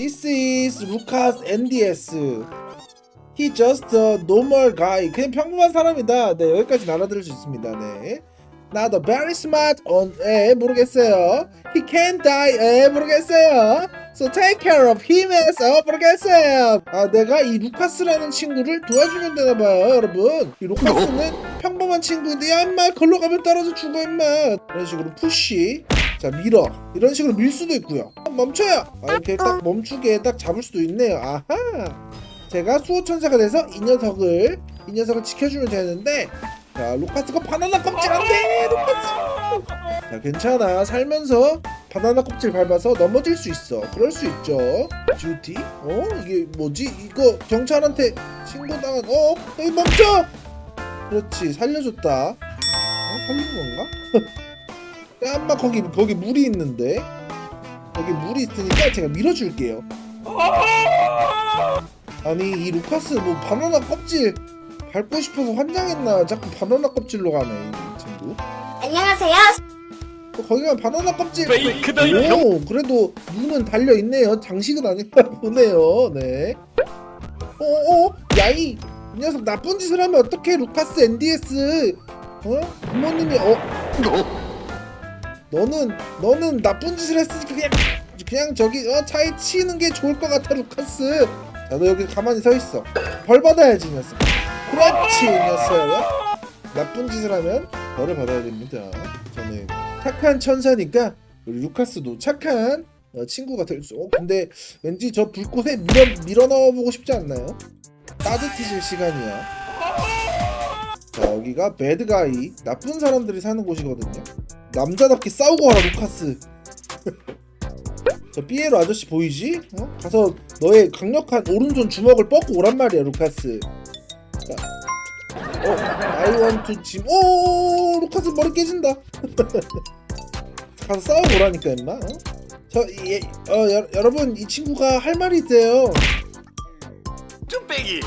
This is Lucas NDS. He just a normal guy. 그냥 평범한 사람이다. 네, 여기까지 알아들을 수 있습니다. 네. Not a very smart on, 에 모르겠어요. He can die, 에 모르겠어요. So take care of him as, 어 모르겠어요. 아, 내가 이 루카스라는 친구를 도와주면 되나 봐요, 여러분. 이 루카스는 평범한 친구인데, 야, 임마, 걸로 가면 떨어져 죽어, 임마. 이런 식으로 푸시. 자, 밀어. 이런 식으로 밀 수도 있고요. 멈춰요. 아, 이렇게 딱 멈추게 딱 잡을 수도 있네요. 아하. 제가 수호천사가 돼서 이 녀석을 이 녀석을 지켜주면 되는데 자 루카스가 바나나 껍질 안돼! 루카스! 자 괜찮아. 살면서 바나나 껍질 밟아서 넘어질 수 있어. 그럴 수 있죠. 듀티? 어? 이게 뭐지? 이거 경찰한테 신고당한 어? 여기 멈춰! 그렇지. 살려줬다. 어 살린 건가 야 엄마 거기 거기 물이 있는데? 거기 물이 있으니까 제가 밀어줄게요. 아니 이 루카스 뭐 바나나 껍질 밟고 싶어서 환장했나? 자꾸 바나나 껍질로 가네 이 친구. 안녕하세요. 또 거기 가면 바나나 껍질. 오 그래도 눈은 달려 있네요. 장식은 아닌가 보네요. 네. 어어? 야이 이 녀석 나쁜 짓을 하면 어떡해 루카스 NDS 어? 부모님이 어 너는 너는 나쁜 짓을 했으니까 그냥 그냥 저기 어, 차에 치는 게 좋을 것 같아 루카스 자너 여기 가만히 서 있어 벌 받아야지 이 녀석 그렇지 이 녀석 나쁜 짓을 하면 벌을 받아야 됩니다 저는 착한 천사니까 우리 루카스도 착한 어, 친구가 될 수. 어 근데 왠지 저 불꽃에 밀어 밀어 넣어보고 싶지 않나요? 따뜻해질 시간이야. 자 여기가 배드가이 나쁜 사람들이 사는 곳이거든요. 남자답게 싸우고 와라 루카스. 저 삐에로 아저씨 보이지? 어? 가서 너의 강력한 오른손 주먹을 뻗고 오란 말이야 루카스. 자, 어, I want to gym. 오, 루카스 머리 깨진다. 가서 싸우고 오라니까 임마. 어? 저, 예, 어, 여, 여러분 이 친구가 할 말이 있대요. 쭈빼기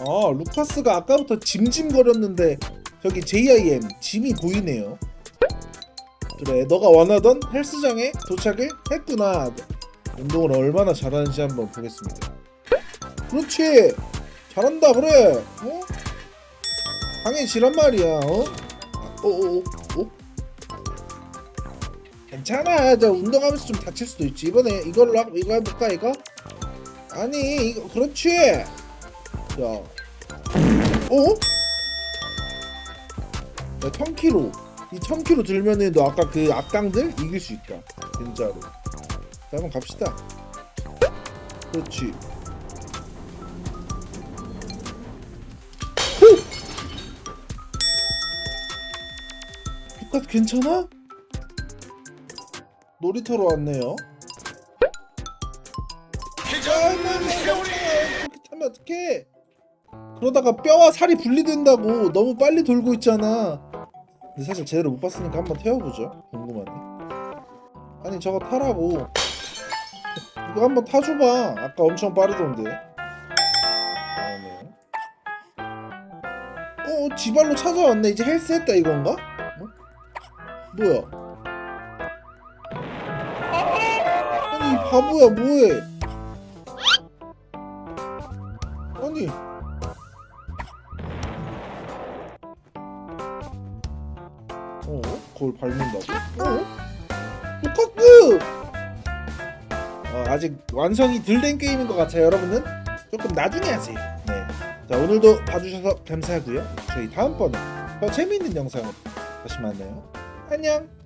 아, 루카스가 아까부터 짐짐거렸는데 저기 JIM 짐이 보이네요. 그래, 너가 원하던 헬스장에 도착을 했구나. 운동을 얼마나 잘하는지 한번 보겠습니다. 그렇지, 잘한다 그래. 어? 강해지란 말이야. 어? 어, 어, 어, 어? 괜찮아. 저 운동하면서 좀 다칠 수도 있지. 이번에 이걸로 하- 이거 해볼까 이거? 아니, 이거 그렇지. 자, 어? 야, 1000kg. 이 1000kg 들면은 너 아까 그 악당들 이길 수 있다. 진짜로. 자, 한번 갑시다. 그렇지. 호! 똑같 괜찮아? 놀이터로 왔네요. 그렇게 타면 어떡해? 그러다가 뼈와 살이 분리된다고 너무 빨리 돌고 있잖아. 근데 사실 제대로 못 봤으니까 한번 태워보죠. 궁금하네. 아니 저거 타라고. 이거 한번 타줘봐. 아까 엄청 빠르던데. 다음에. 어 지발로 찾아왔네. 이제 헬스했다 이건가? 어? 뭐야? 아니 이 바보야 뭐해? 아니 그걸 밟는다고? 어? 루카스! 어, 아직 완성이 덜 된 게임인 것 같아요 여러분은 조금 나중에 하세요 네. 자 오늘도 봐주셔서 감사하고요 저희 다음번에 더 재미있는 영상으로 다시 만나요 안녕